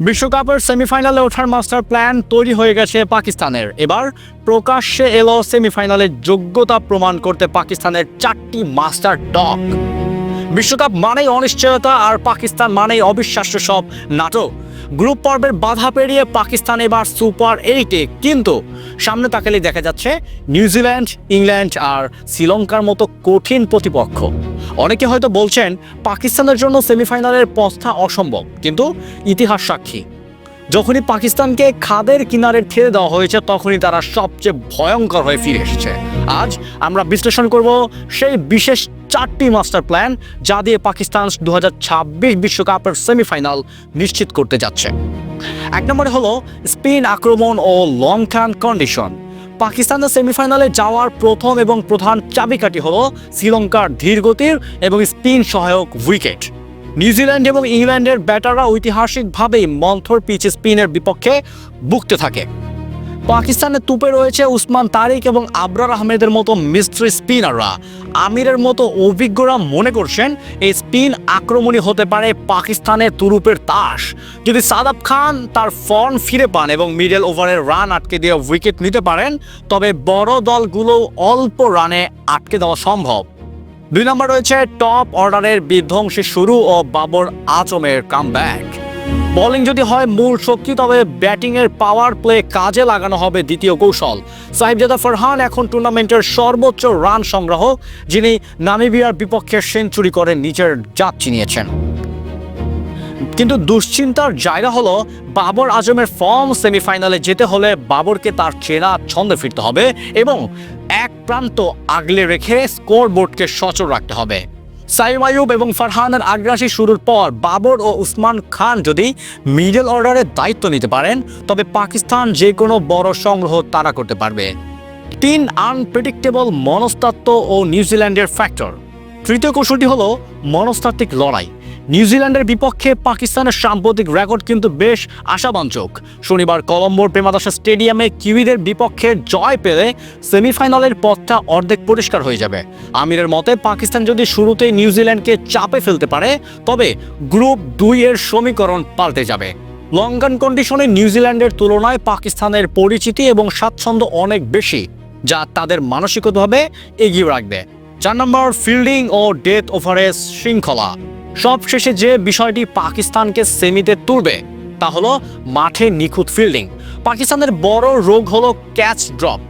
বিশ্বকাপের সেমিফাইনালে ওঠার মাস্টার প্ল্যান তৈরি হয়ে গেছে পাকিস্তানের। এবার প্রকাশ্যে এলো সেমিফাইনালে যোগ্যতা প্রমাণ করতে পাকিস্তানের চারটি মাস্টার ডক বিশ্বকাপ মানেই অনিশ্চয়তা আর পাকিস্তান মানেই অবিশ্বাস্য সব নাটক। গ্রুপ পর্বের বাধা পেরিয়ে পাকিস্তান এবার সুপার এইটে, কিন্তু সামনে তাকালে দেখা যাচ্ছে নিউজিল্যান্ড, ইংল্যান্ড আর শ্রীলঙ্কার মতো কঠিন প্রতিপক্ষ। অনেকে হয়তো বলছেন পাকিস্তানের জন্য সেমিফাইনালের পথটা অসম্ভব, কিন্তু ইতিহাস সাক্ষী। যখনই পাকিস্তানকে খাদের কিনারে ঠেলে দেওয়া হয়েছে, তখনই তারা সবচেয়ে ভয়ঙ্কর হয়ে ফিরে এসেছে। আজ আমরা বিশ্লেষণ করব সেই বিশেষ চারটি মাস্টার প্ল্যান যা দিয়ে পাকিস্তান দু বিশ্বকাপের সেমিফাইনাল নিশ্চিত করতে যাচ্ছে। এক নম্বরে হলো স্পিন আক্রমণ ও লং টার্ম কন্ডিশন। পাকিস্তানের সেমিফাইনালে যাওয়ার প্রথম এবং প্রধান চাবিকাঠি হল শ্রীলঙ্কার ধীরগতির এবং স্পিন সহায়ক উইকেট। নিউজিল্যান্ড এবং ইংল্যান্ডের ব্যাটাররা ঐতিহাসিকভাবেই মন্থর পিচ স্পিনের বিপক্ষে বুকতে থাকে। পাকিস্তানের তুপে রয়েছে উসমান তারিক এবং আবরার আহমেদের মতো মিস্ট্রি স্পিনাররা। আমিরের মতো অভিজ্ঞরা মনে করছেন এই স্পিন আক্রমণী হতে পারে পাকিস্তানের তুরুপের তাস। যদি সাদাব খান তার ফর্ম ফিরে পান এবং মিডল ওভারের রান আটকে দিয়ে উইকেট নিতে পারেন, তবে বড় দলগুলো অল্প রানে আটকে দেওয়া সম্ভব। দুই নম্বর রয়েছে টপ অর্ডারের বিধ্বংসী শুরু ও বাবর আজমের কামব্যাক বোলিং যদি হয় মূল শক্তি, তবে ব্যাটিংয়ের পাওয়ার প্লে কাজে লাগানো হবে দ্বিতীয় কৌশল। সাহিবজাদা ফরহান এখন টুর্নামেন্টের সর্বোচ্চ রান সংগ্রাহক, যিনি নামিবিয়ার বিপক্ষে সেঞ্চুরি করে নিজের জাত চিনিয়েছেন। কিন্তু দুশ্চিন্তার জায়গা হলো, বাবর আজমের ফর্ম সেমিফাইনালে যেতে হলে বাবরকে তার চেনা ছন্দে ফিরতে হবে এবং এক প্রান্ত আগলে রেখে স্কোর বোর্ডকে সচল রাখতে হবে। সাইম আয়ুব এবং ফারহানের আগ্রাসী শুরুর পর বাবর ও উসমান খান যদি মিডল অর্ডারের দায়িত্ব নিতে পারেন, তবে পাকিস্তান যে কোনো বড় সংগ্রহ তারা করতে পারবে। তিন আনপ্রেডিক্টেবল মনস্তাত্ত্ব ও নিউজিল্যান্ডের ফ্যাক্টর তৃতীয় কৌশলটি হলো মনস্তাত্ত্বিক লড়াই। নিউজিল্যান্ডের বিপক্ষে পাকিস্তানের সাম্প্রতিক রেকর্ড কিন্তু বেশ আশাবাঞ্চক। শনিবার কলম্বোর প্রেমাদাসা স্টেডিয়ামে কিউইদের বিপক্ষে জয় পেলে সেমিফাইনালের পথটা অর্ধেক পরিষ্কার হয়ে যাবে। আমিরের মতে, পাকিস্তান যদি শুরুতেই নিউজিল্যান্ডকে চাপে ফেলতে পারে, তবে গ্রুপ দুই এর সমীকরণ পাল্টে যাবে। লঙ্কান কন্ডিশনে নিউজিল্যান্ডের তুলনায় পাকিস্তানের পরিচিতি এবং স্বাচ্ছন্দ্য অনেক বেশি, যা তাদের মানসিকভাবে এগিয়ে রাখবে। চার নম্বর, ফিল্ডিং ও ডেথ ওভারের শৃঙ্খলা। সবশেষে যে বিষয়টি পাকিস্তানকে সেমিতে তুলবে, তা হলো মাঠে নিখুঁত ফিল্ডিং পাকিস্তানের বড় রোগ হলো ক্যাচ ড্রপ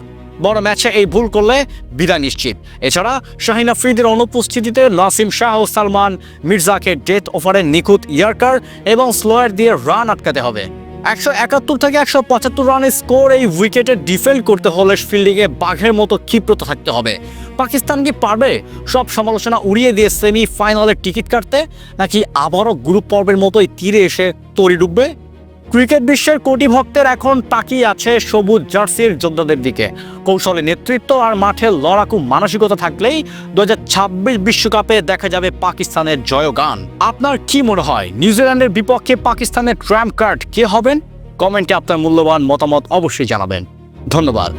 বড় ম্যাচে এই ভুল করলে বিদায় নিশ্চিত। এছাড়া শাহিন আফ্রিদের অনুপস্থিতিতে নাসিম শাহ ও সালমান মির্জাকে ডেথ ওভারে নিখুঁত ইয়ার্কার এবং স্লোয়ার দিয়ে রান আটকাতে হবে। একশো একাত্তর থেকে একশো পঁচাত্তর রানের স্কোর এই উইকেটে ডিফেন্ড করতে হলে ফিল্ডিংয়ে বাঘের মতো ক্ষিপ্রতা থাকতে হবে। পাকিস্তান কি পারবে? সব সমালোচনা উড়িয়ে দিয়ে সেমি ফাইনালের টিকিট কাটতে, নাকি আবারও গ্রুপ পর্বের মতোই তীরে এসে তরি ডুববে ক্রিকেট বিশ্বের কোটি ভক্তের এখন তাকিয়ে আছে সবুজ জার্সির যোদ্ধাদের দিকে। কৌশলে নেতৃত্ব আর মাঠে লড়াকু মানসিকতা থাকলেই দু হাজার বিশ্বকাপে দেখা যাবে পাকিস্তানের জয়গান। আপনার কি মনে হয়, নিউজিল্যান্ডের বিপক্ষে পাকিস্তানের ট্র্যাম্প কার্ড কে হবেন? কমেন্টে আপনার মূল্যবান মতামত অবশ্যই জানাবেন। ধন্যবাদ।